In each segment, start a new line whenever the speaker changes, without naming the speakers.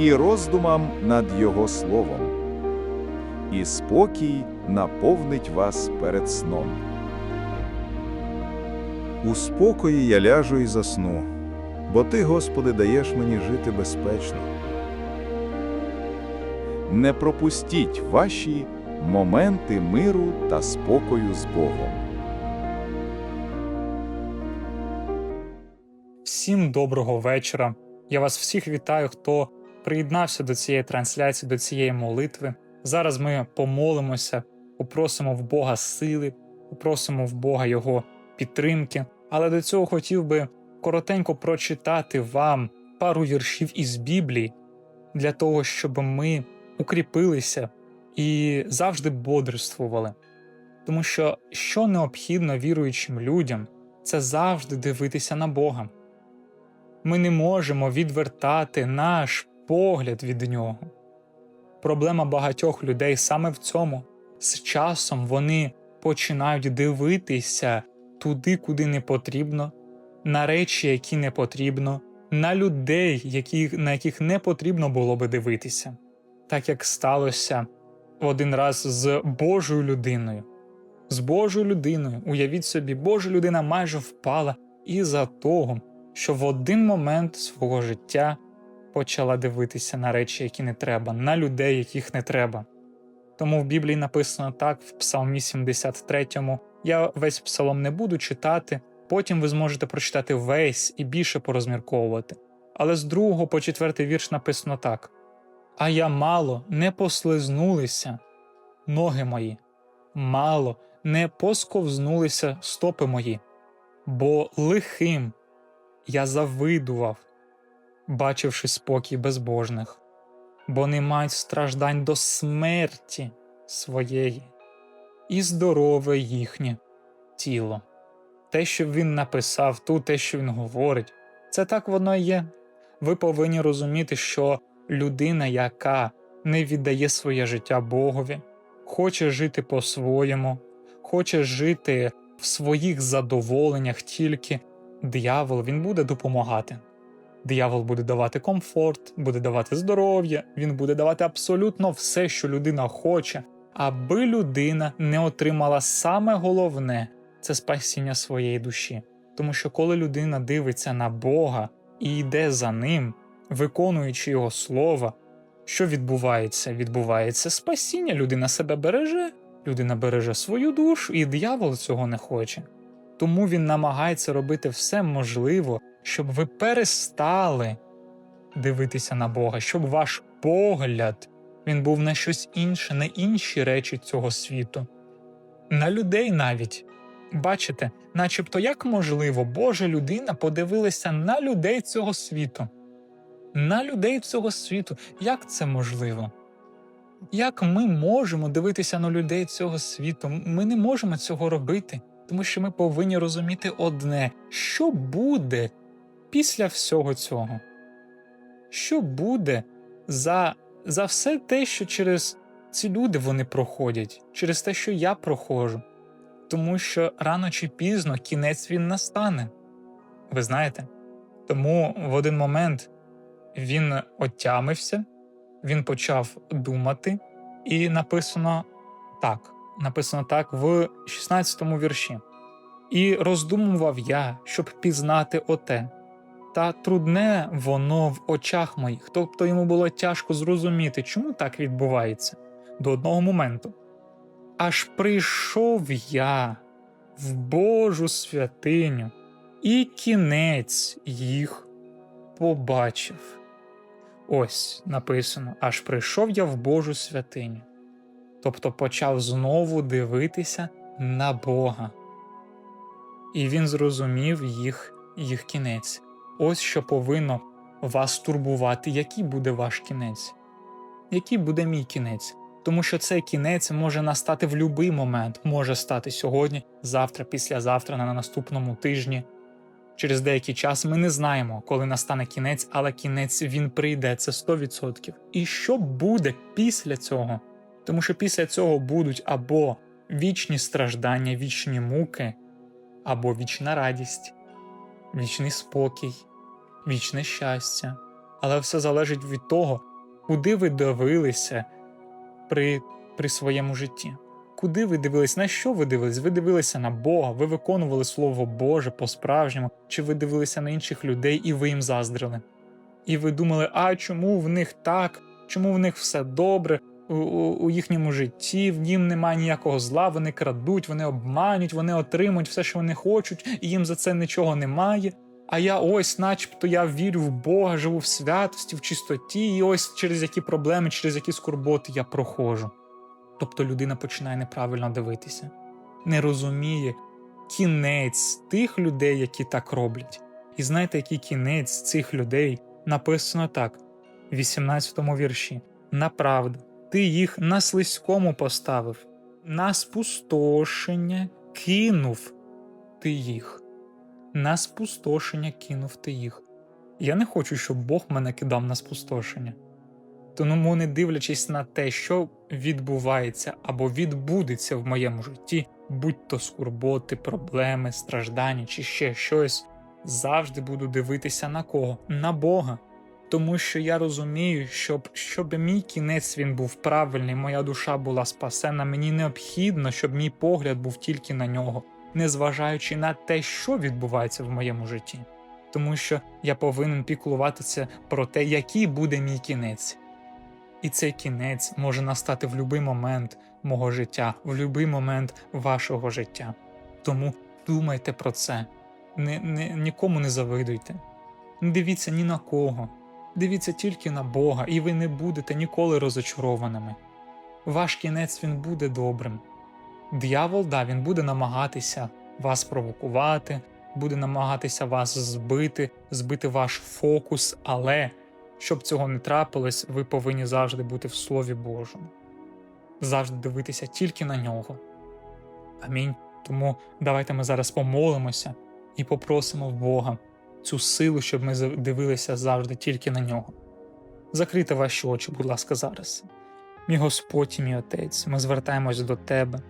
і роздумам над Його словом. І спокій наповнить вас перед сном.
У спокої я ляжу і засну, бо Ти, Господи, даєш мені жити безпечно.
Не пропустіть ваші моменти миру та спокою з Богом.
Всім доброго вечора. Я вас всіх вітаю, хто приєднався до цієї трансляції, до цієї молитви. Зараз ми помолимося, попросимо в Бога сили, попросимо в Бога Його підтримки. Але до цього хотів би коротенько прочитати вам пару віршів із Біблії для того, щоб ми укріпилися і завжди бодрствували. Тому що що необхідно віруючим людям, це завжди дивитися на Бога. Ми не можемо відвертати наш погляд від нього. Проблема багатьох людей саме в цьому. З часом вони починають дивитися туди, куди не потрібно, на речі, які не потрібно, на людей, які, на яких не потрібно було би дивитися, так як сталося один раз з Божою людиною. З Божою людиною, уявіть собі, Божа людина майже впала із-за того, що в один момент свого життя почала дивитися на речі, які не треба, на людей, яких не треба. Тому в Біблії написано так, в Псалмі 73, я весь псалом не буду читати, потім ви зможете прочитати весь і більше порозмірковувати. Але з другого по четвертий вірш написано так: А я мало не послизнулися, ноги мої, мало не посковзнулися стопи мої, бо лихим я завидував, бачивши спокій безбожних, бо не мають страждань до смерті своєї, і здорове їхнє тіло. Те, що він написав тут, те, що він говорить, це так воно і є. Ви повинні розуміти, що людина, яка не віддає своє життя Богові, хоче жити по-своєму, хоче жити в своїх задоволеннях тільки диявол він буде допомагати. Диявол буде давати комфорт, буде давати здоров'я, він буде давати абсолютно все, що людина хоче, аби людина не отримала саме головне це спасіння своєї душі. Тому що коли людина дивиться на Бога і йде за ним, виконуючи його слово, що відбувається? Відбувається спасіння, людина себе береже, людина береже свою душу, і диявол цього не хоче. Тому він намагається робити все можливе, щоб ви перестали дивитися на Бога, щоб ваш погляд він був на щось інше, на інші речі цього світу, на людей навіть. Бачите, начебто як можливо, Божа людина подивилася на людей цього світу. На людей цього світу. Як це можливо? Як ми можемо дивитися на людей цього світу? Ми не можемо цього робити, тому що ми повинні розуміти одне, що буде після всього цього? Що буде за, за все те, що через ці люди вони проходять, через те, що я проходжу? Тому що рано чи пізно кінець він настане. Ви знаєте? Тому в один момент він отямився, він почав думати, і написано так: написано так в 16 вірші. І роздумував я, щоб пізнати оте. Та трудне воно в очах моїх, тобто йому було тяжко зрозуміти, чому так відбувається до одного моменту. Аж прийшов я в Божу святиню, і кінець їх побачив. Ось написано: аж прийшов я в Божу святиню. Тобто почав знову дивитися на Бога. І він зрозумів їх, їх кінець. Ось що повинно вас турбувати, який буде ваш кінець, який буде мій кінець. Тому що цей кінець може настати в будь-який момент, може стати сьогодні, завтра, післязавтра, на наступному тижні. Через деякий час ми не знаємо, коли настане кінець, але кінець він прийде, це 100%. І що буде після цього? Тому що після цього будуть або вічні страждання, вічні муки, або вічна радість, вічний спокій, вічне щастя. Але все залежить від того, куди ви дивилися при, при своєму житті. Куди ви дивились, на що ви дивились? Ви дивилися на Бога, ви виконували Слово Боже по-справжньому, чи ви дивилися на інших людей і ви їм заздрили? І ви думали, а чому в них так, чому в них все добре у, у, їхньому житті, в їм немає ніякого зла, вони крадуть, вони обманюють, вони отримують все, що вони хочуть, і їм за це нічого немає. А я ось, начебто, я вірю в Бога, живу в святості, в чистоті, і ось через які проблеми, через які скорботи я проходжу. Тобто людина починає неправильно дивитися, не розуміє кінець тих людей, які так роблять. І знаєте, який кінець цих людей написано так, в 18-му вірші: Направду, ти їх на слизькому поставив, на спустошення кинув ти їх, на спустошення кинув ти їх. Я не хочу, щоб Бог мене кидав на спустошення. Тому, не дивлячись на те, що відбувається або відбудеться в моєму житті, будь то скорботи, проблеми, страждання чи ще щось, завжди буду дивитися на кого? На Бога. Тому що я розумію, щоб, щоб мій кінець він був правильний, моя душа була спасена, мені необхідно, щоб мій погляд був тільки на нього, незважаючи на те, що відбувається в моєму житті. Тому що я повинен піклуватися про те, який буде мій кінець. І цей кінець може настати в будь-який момент мого життя, в будь-який момент вашого життя. Тому думайте про це, не, не, нікому не завидуйте, не дивіться ні на кого, дивіться тільки на Бога, і ви не будете ніколи розочарованими. Ваш кінець він буде добрим. Диявол, да, він буде намагатися вас провокувати, буде намагатися вас збити, збити ваш фокус, але щоб цього не трапилось, ви повинні завжди бути в Слові Божому, завжди дивитися тільки на нього. Амінь. Тому давайте ми зараз помолимося і попросимо в Бога цю силу, щоб ми дивилися завжди тільки на нього. Закрийте ваші очі, будь ласка, зараз. Мій Господь і мій Отець, ми звертаємось до Тебе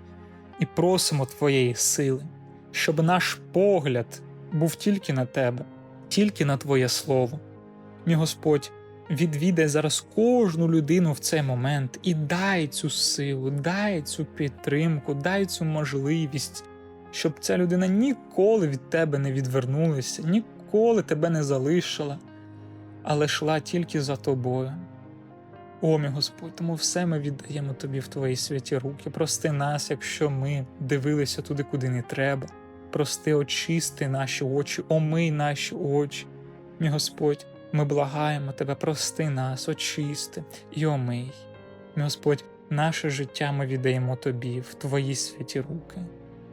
і просимо Твоєї сили, щоб наш погляд був тільки на Тебе, тільки на Твоє Слово. Мій Господь, відвідай зараз кожну людину в цей момент і дай цю силу, дай цю підтримку, дай цю можливість, щоб ця людина ніколи від тебе не відвернулася, ніколи тебе не залишила, але йшла тільки за тобою. О, мій Господь, тому все ми віддаємо тобі в твої святі руки. Прости нас, якщо ми дивилися туди, куди не треба. Прости, очисти наші очі, омий наші очі. Мій Господь, ми благаємо Тебе, прости нас, очисти і омий. Мій Господь, наше життя ми віддаємо Тобі в Твої святі руки.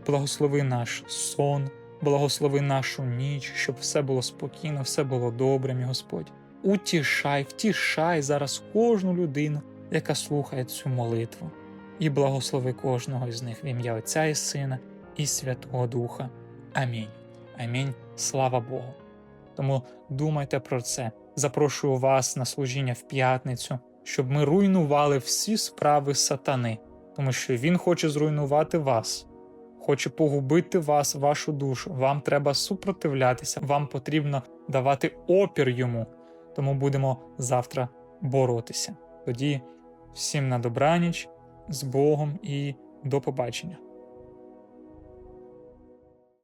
Благослови наш сон, благослови нашу ніч, щоб все було спокійно, все було добре, мій Господь. Утішай, втішай зараз кожну людину, яка слухає цю молитву, і благослови кожного із них в ім'я Отця і Сина і Святого Духа. Амінь. Амінь. Слава Богу. Тому думайте про це. Запрошую вас на служіння в п'ятницю, щоб ми руйнували всі справи сатани, тому що він хоче зруйнувати вас, хоче погубити вас, вашу душу. Вам треба супротивлятися, вам потрібно давати опір йому. Тому будемо завтра боротися. Тоді всім на добраніч, з Богом і до побачення.